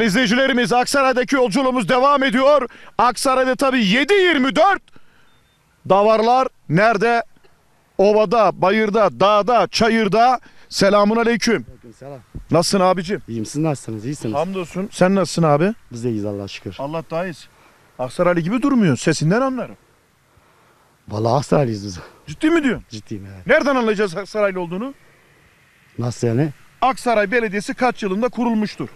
İzleyicilerimiz Aksaray'daki yolculuğumuz devam ediyor. Aksaray'da tabii 7-24 davarlar nerede? Ovada, bayırda, dağda, çayırda. Selamun aleyküm. Selam. Nasılsın abicim? İyiyim siz nasılsınız? İyisiniz. Hamdolsun. Sen nasılsın abi? Biz de iyiyiz Allah'a şükür. Allah daha iyisin. Aksaraylı gibi durmuyorsun. Sesinden anlarım. Vallahi Aksaraylıyız biz. Ciddi mi diyorsun? Ciddiyim evet. Nereden anlayacağız Aksaraylı olduğunu? Nasıl yani? Aksaray Belediyesi kaç yılında kurulmuştur?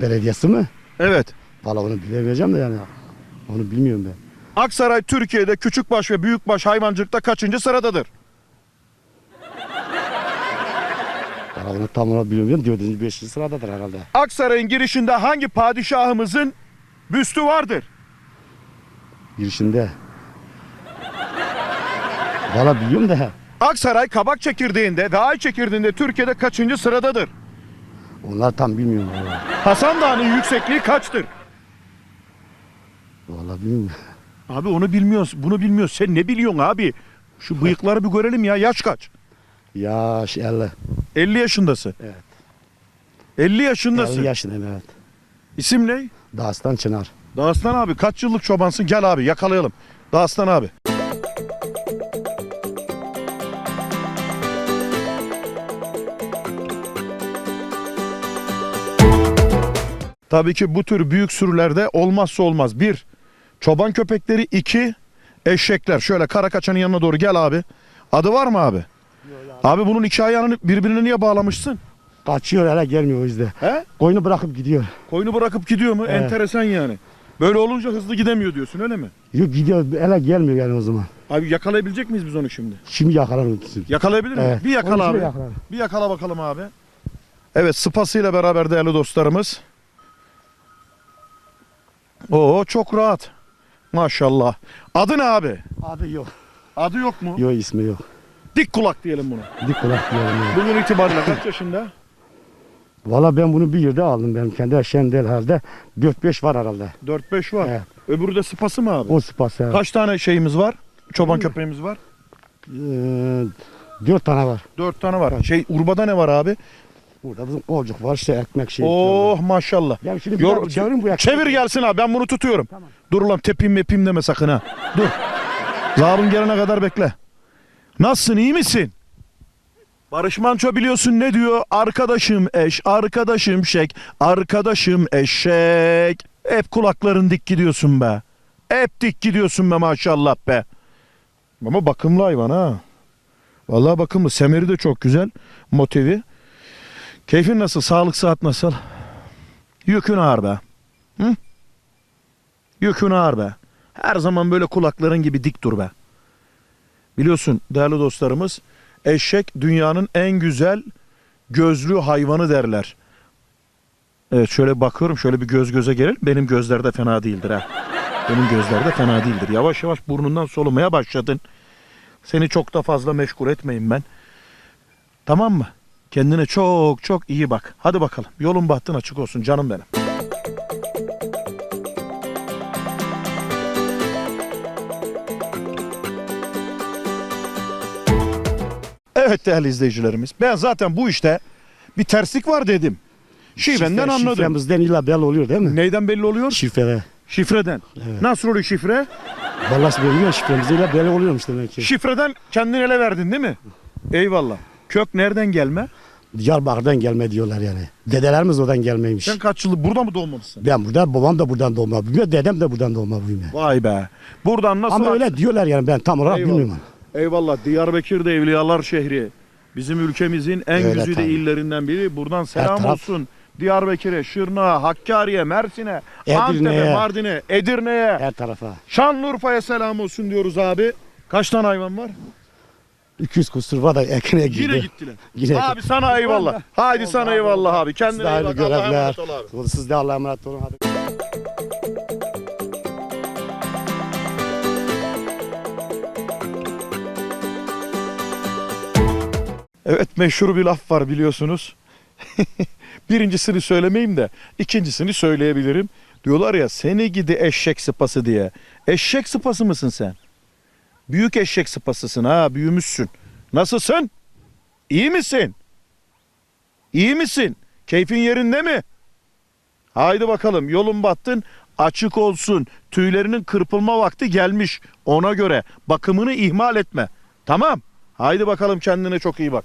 Belediyesi mi? Evet. Vallahi onu bilemeyeceğim de yani. Onu bilmiyorum ben. Aksaray Türkiye'de küçükbaş ve büyükbaş hayvancılıkta kaçıncı sıradadır? Vallahi onu tam olarak bilmiyorum. Dördüncü, beşinci sıradadır herhalde. Aksaray'ın girişinde hangi padişahımızın büstü vardır? Girişinde. Vallahi biliyorum da. Aksaray kabak çekirdeğinde ve ay çekirdeğinde Türkiye'de kaçıncı sıradadır? Onlar tam bilmiyorum vallahi. Hasan Dağı'nın yüksekliği kaçtır? Vallahi bilmiyorum. Abi onu bilmiyoruz, bunu bilmiyoruz. Sen ne biliyorsun abi? Şu bıyıkları bir görelim ya. Yaş kaç? Ya şey 50. 50 yaşındasın. Evet. 50 yaşındasın. 50 yaşındayım evet. İsim ne? Dağıstan Çınar. Dağıstan abi kaç yıllık çobansın? Gel abi yakalayalım. Dağıstan abi. Tabii ki bu tür büyük sürülerde olmazsa olmaz. Bir, çoban köpekleri. iki eşekler. Şöyle kara kaçanın yanına doğru gel abi. Adı var mı abi? Abi bunun iki ayağını birbirine niye bağlamışsın? Kaçıyor hele gelmiyor o yüzden. He? Koyunu bırakıp gidiyor. Koyunu bırakıp gidiyor mu? Evet. Enteresan yani. Böyle olunca hızlı gidemiyor diyorsun öyle mi? Yok gidiyor hele gelmiyor yani o zaman. Abi yakalayabilecek miyiz biz onu şimdi? Şimdi yakalar onu. Yakalayabilir miyiz? Evet. Bir yakala abi. Bir yakala bakalım abi. Evet sıpasıyla beraber değerli dostlarımız. Oo çok rahat. Maşallah. Adı ne abi? Adı yok. Adı yok mu? Yok ismi yok. Dik kulak diyelim buna. Dik kulak diyorum ya. Bugün itibariyle kaç yaşında? Valla ben bunu bir yerde aldım. Benim kendi eşeğim değil herhalde. 4-5 var herhalde. 4-5 var. Evet. Öbürü de sıpası mı abi? O sıpası. evet. Kaç tane şeyimiz var? Çoban köpeğimiz var. Ee, 4 tane var. 4 tane var. Şey urbada ne var abi? Burada bizim kolcuk var işte ekmek şey. Oh maşallah. Ya şimdi Yor- çevirin bu ekmek. Çevir gelsin abi ben bunu tutuyorum. Tamam. Dur ulan tepeyim mepeyim deme sakın ha. Dur. Zabın gelene kadar bekle. Nasılsın iyi misin? Barış Manço biliyorsun ne diyor? Arkadaşım eş, arkadaşım şek, arkadaşım eşek. Hep kulakların dik gidiyorsun be. Hep dik gidiyorsun be maşallah be. Ama bakımlı hayvan ha. Vallahi bakımlı. Semeri de çok güzel. Motivi. Keyfin nasıl? Sağlık saat nasıl? Yükün ağır be. Hı? Yükün ağır be. Her zaman böyle kulakların gibi dik dur be. Biliyorsun değerli dostlarımız eşek dünyanın en güzel gözlü hayvanı derler. Evet şöyle bakıyorum şöyle bir göz göze gelelim. Benim gözlerde fena değildir ha. Benim gözlerde fena değildir. Yavaş yavaş burnundan solumaya başladın. Seni çok da fazla meşgul etmeyin ben. Tamam mı? Kendine çok çok iyi bak. Hadi bakalım. Yolun bahtın açık olsun canım benim. Evet değerli izleyicilerimiz. Ben zaten bu işte bir terslik var dedim. Şivenden Şifre- anladım. Şifremizden illa belli oluyor değil mi? Neyden belli oluyor? Şifre. Şifreden. Evet. Nasıl oluyor şifre? Vallahi bilmiyorum şifremizde illa belli oluyormuş demek ki. Şifreden kendini ele verdin değil mi? Eyvallah. Kök nereden gelme? Diyarbakır'dan gelme diyorlar yani. Dedelerimiz oradan gelmeymiş. Sen kaç yıllık burada mı doğmalısın? Ben buradan, babam da buradan doğma büyüme, dedem de buradan doğma büyüme. Vay be. Buradan nasıl? Ama öyle diyorlar yani ben tam olarak Eyvallah. bilmiyorum. Eyvallah. Diyarbakır da Evliyalar şehri. Bizim ülkemizin en Öyle güzide tabii. illerinden biri. Buradan selam taraf. olsun. Diyarbakır'a, Şırnak'a, Hakkari'ye, Mersin'e, Antep'e, Edirne'ye. Mardin'e, Edirne'ye, Her tarafa. Şanlıurfa'ya selam olsun diyoruz abi. Kaç tane hayvan var? 200 kusur var da ekine girdi. Yine gittiler. Yine Abi sana eyvallah. Haydi sana eyvallah abi. Kendine iyi bak. Allah'a görevler. emanet ol abi. Siz de Allah'a emanet olun. Hadi. Evet meşhur bir laf var biliyorsunuz. Birincisini söylemeyeyim de ikincisini söyleyebilirim. Diyorlar ya seni gidi eşek sıpası diye. Eşek sıpası mısın sen? Büyük eşek sıpasısın ha büyümüşsün. Nasılsın? İyi misin? İyi misin? Keyfin yerinde mi? Haydi bakalım yolun battın açık olsun. Tüylerinin kırpılma vakti gelmiş. Ona göre bakımını ihmal etme. Tamam. Haydi bakalım kendine çok iyi bak.